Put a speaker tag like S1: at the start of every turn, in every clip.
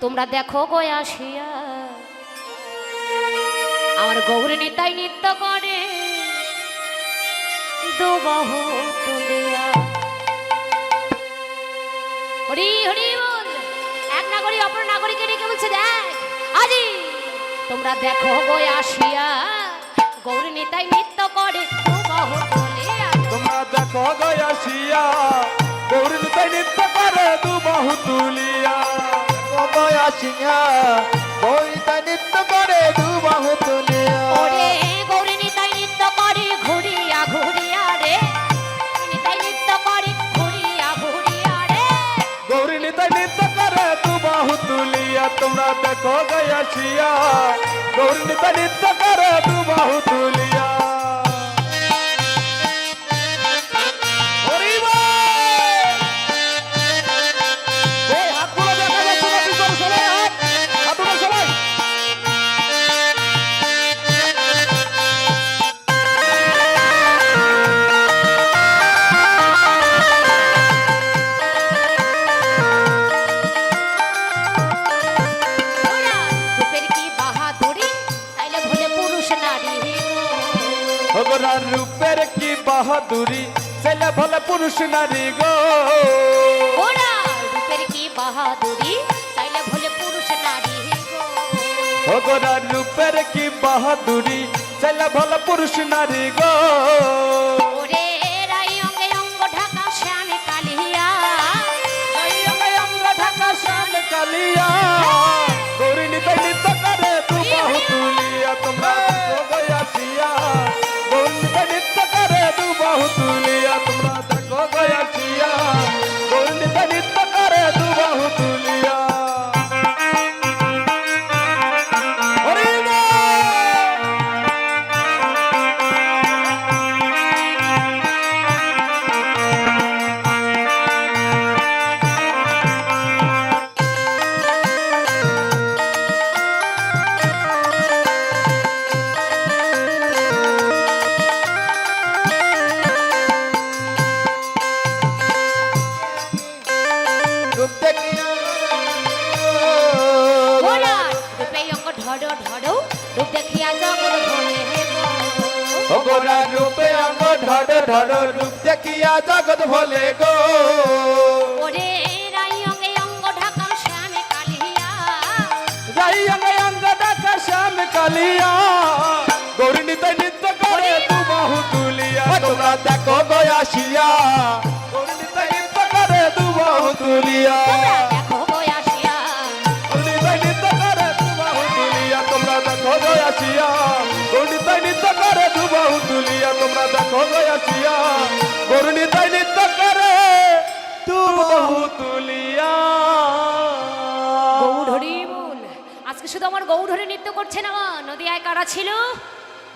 S1: তোমরা দেখো গো আসিয়া। আমার গৌর নেতাই নৃত্য করে। দুবাহু তুলিয়া। হরি হরি বল। এক নাগরিক অপর নাগরিকে ডেকে বলছে, দেখ, আজি তোমরা দেখো গো আসিয়া। গৌর নেতাই নৃত্য করে, দুবাহু তুলিয়া।
S2: তোমরা দেখো গয়াসিয়া গৌরী তাই নৃত্য করে দু বাহু তুলিয়া
S3: গয়াসিয়া বইতা নৃত্য করে দু তুলিয়া।
S1: ওরে গৌরী নিতাই নৃত্য করে ঘুরিয়া ঘুরিয়া রে। নিতাই নৃত্য করে ঘুরিয়া ঘুরিয়া রে।
S2: গৌরী তাই নৃত্য করে দু তুলিয়া তোমরা দেখো গয়াসিয়া গৌরী তাই নৃত্য করে দু বাহু তুলিয়া। ভগরার রূপের কি বাহাদুরি? ছেলে ভলে পুরুষ নারী গো।
S1: ওরা রূপের কি বাহাদুরি? ছেলে ভুলে পুরুষ নারী
S2: গো। ওরা রূপের কি বাহাদুরি? ছেলে ভলে পুরুষ নারী গো।
S1: ওরে
S3: ভগরা রূপে অঙ্গ ঢড় ঢড় রূপ দেখিয়া জগৎ ভোলে গো।
S1: ওরে রাই অঙ্গে অঙ্গ ঢাকা শ্যামে কালিয়া।
S2: যাই অঙ্গে অঙ্গ দেখা শ্যাম কালিয়া। গৌরী নৃত্য করে তু বাহু তুলিয়া
S3: তোমরা দেখো গয়াসিয়া
S2: গৌরী নিতাই নৃত্য করে তু বাহু তুলিয়া। তুলিয়া।
S1: গৌধরী বল আজকে শুধু আমার গৌধরী নৃত্য করছে না নদীয়ায় কারা ছিল?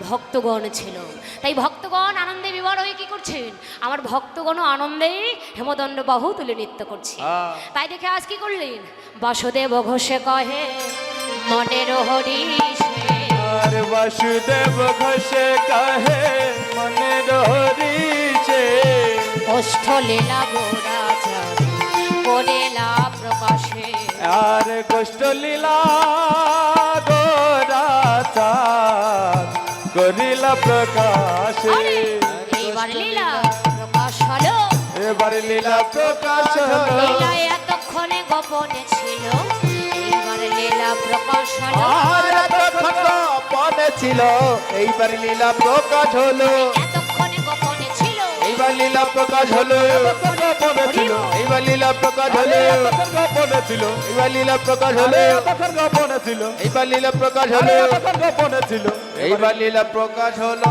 S1: ভক্তগণ ছিল। তাই ভক্তগণ আনন্দে বিবর হয়ে কি করছেন? আমার ভক্তগণ আনন্দে হেমদণ্ড বাহু তুলে নৃত্য করছে। তাই দেখে আজ কি করলেন? বাসুদেব ঘোষে কহে মনের হরিষে
S2: আর বাসুদেব ঘোষে কাহে মনে রহরিছে
S1: ওষ্ঠ লীলা গোরাচার করেলা প্রকাশে।
S2: আর গোষ্ঠ লীলা গোরাচার করিলা প্রকাশে।
S1: আরে, এইবার লীলা প্রকাশ হলো।
S2: এবার লীলা প্রকাশ হলো।
S1: লীলা এতক্ষণে গোপনে ছিল। এইবার লীলা প্রকাশ হলো।
S3: আর এতক্ষণ পদে ছিল। এইবার লীলা প্রকাশ হলো।
S1: এতক্ষণে
S3: এইবার লীলা প্রকাশ হলো।
S2: ছিল
S3: এইবার লীলা প্রকাশ হলো।
S2: গোপনে ছিল
S3: এইবার লীলা প্রকাশ হলো।
S2: গোপনে ছিল
S3: এইবার লীলা প্রকাশ হলো।
S2: গোপনে ছিল
S3: এইবার লীলা প্রকাশ হলো।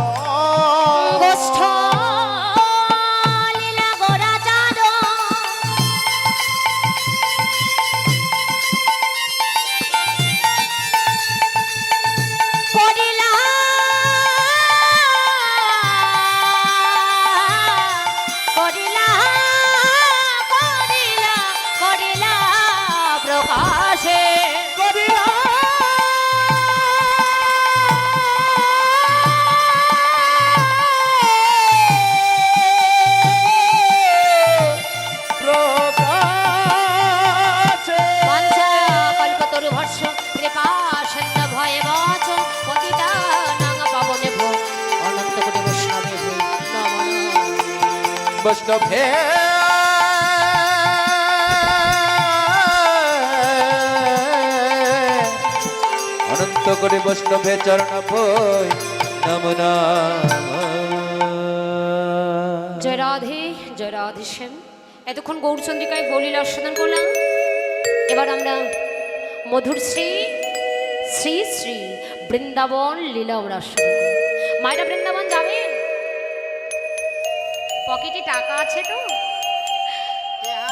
S3: বৈষ্ণব। অনন্ত করে বৈষ্ণবে চরণ বই নম
S1: জয় রাধে জয় রাধে শ্যাম। এতক্ষণ গৌরচন্দ্রিকায় বলিল আস্বাদন করলাম। এবার আমরা মধুর শ্রী শ্রী শ্রী বৃন্দাবন লীলা আমরা আস্বাদন মায়েরা বৃন্দাবন যাবেন? পকেটে টাকা আছে তো?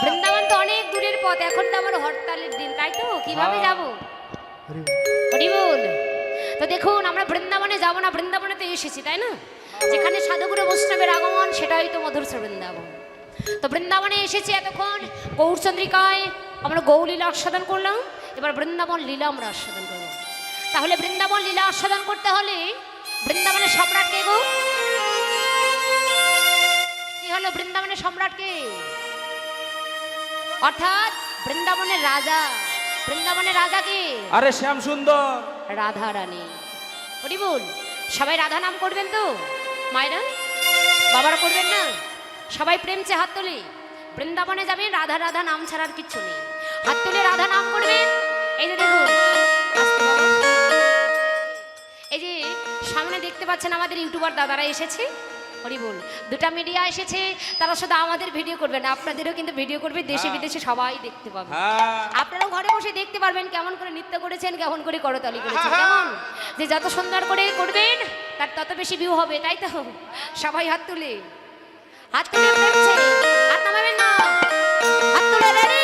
S1: বৃন্দাবন তো অনেক দূরের পথ এখন তো আমার হরতালের দিন তাই তো? কীভাবে যাব? হরি তো দেখুন আমরা বৃন্দাবনে যাব না বৃন্দাবনে তো এসেছি তাই না? যেখানে সাধুগুরু বৈষ্ণবের আগমন সেটাই তো মধুর বৃন্দাবন। তো বৃন্দাবনে এসেছি এতক্ষণ গৌরচন্দ্রিকায় আমরা গৌলীলা আস্বাদন করলাম এবার বৃন্দাবন লীলা আমরা আস্বাদন করব। তাহলে বৃন্দাবন লীলা আস্বাদন করতে হলে বৃন্দাবনের সম্রাট কে গো? কি হলো বৃন্দাবনের সম্রাট কে? অর্থাৎ বৃন্দাবনের রাজা। বৃন্দাবনের রাজা কে?
S2: আরে শ্যাম সুন্দর।
S1: রাধা রানী হরি বল সবাই রাধা নাম করবেন তো? মায়েরা বাবারা করবেন না? সবাই প্রেম চে হাত তোলে। বৃন্দাবনে যাবেন রাধা রাধা নাম ছাড়ার কিচ্ছু নেই। হাত তুলে রাধা নাম করবেন। এই যে দেখুন সামনে দেখতে পাচ্ছেন আমাদের ইউটিউবার দাদারা এসেছে। হরি বল। দুটা মিডিয়া এসেছে তারা শুধু আমাদের ভিডিও করবে না আপনাদেরও কিন্তু ভিডিও করবে দেশে বিদেশে সবাই দেখতে পাবে।
S2: হ্যাঁ।
S1: আপনারাও ঘরে বসে দেখতে পারবেন কেমন করে নৃত্য করেছেন কেমন করে করতালি করেছেন কেমন? যে যত সুন্দর করে করবেন তার তত বেশি ভিউ হবে তাই তো? সবাই হাত তুলে। হাত তুলে হাত নামাবেন না। হাত তুলে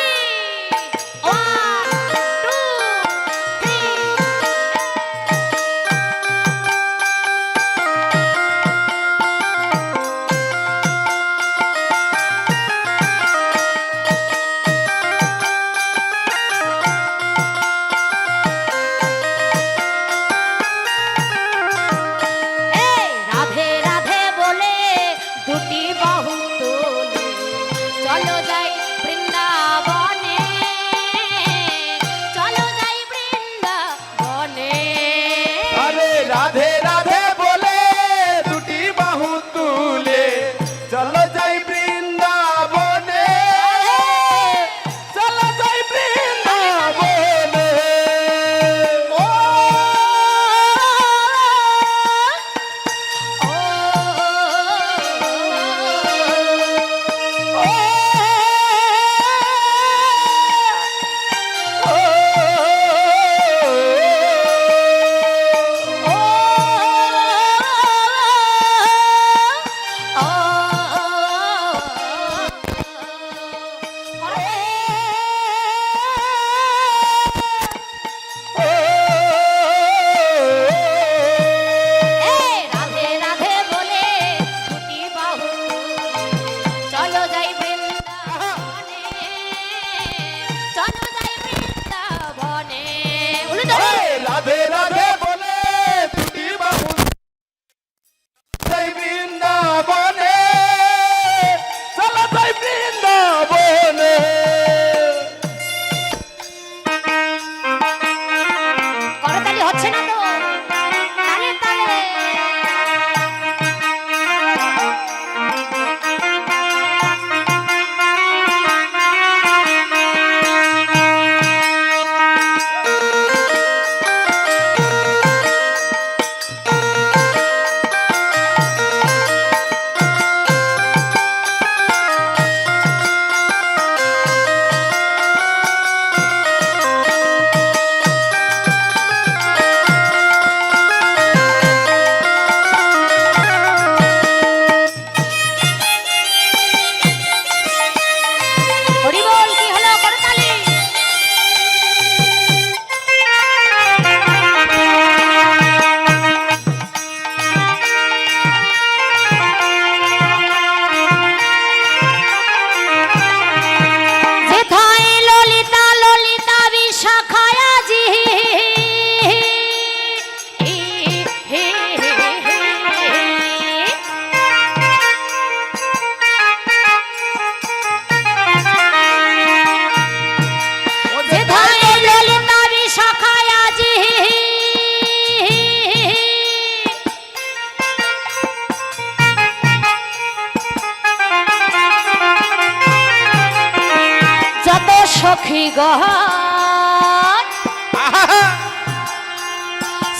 S3: সখী গহন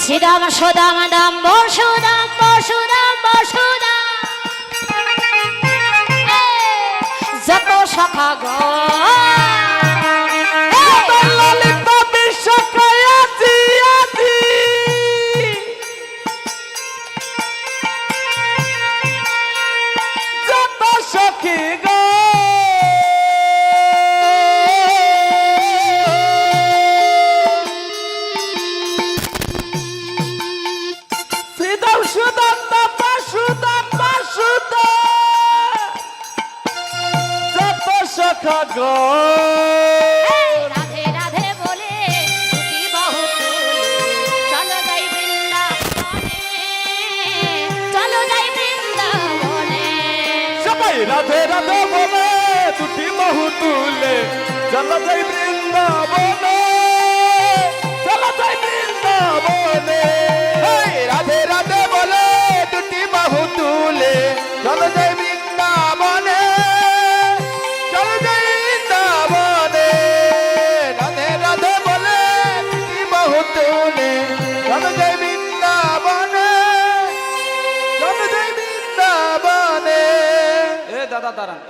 S3: শ্রীরাম সুদাম দাম বসুদাম বসুদাম বসুদাম। যত সখা
S2: গহন দেখা গো।
S3: রাধে রাধে বলে দুটি বহু তুলে চল যাই বৃন্দাবনে।
S2: দাঁড়ান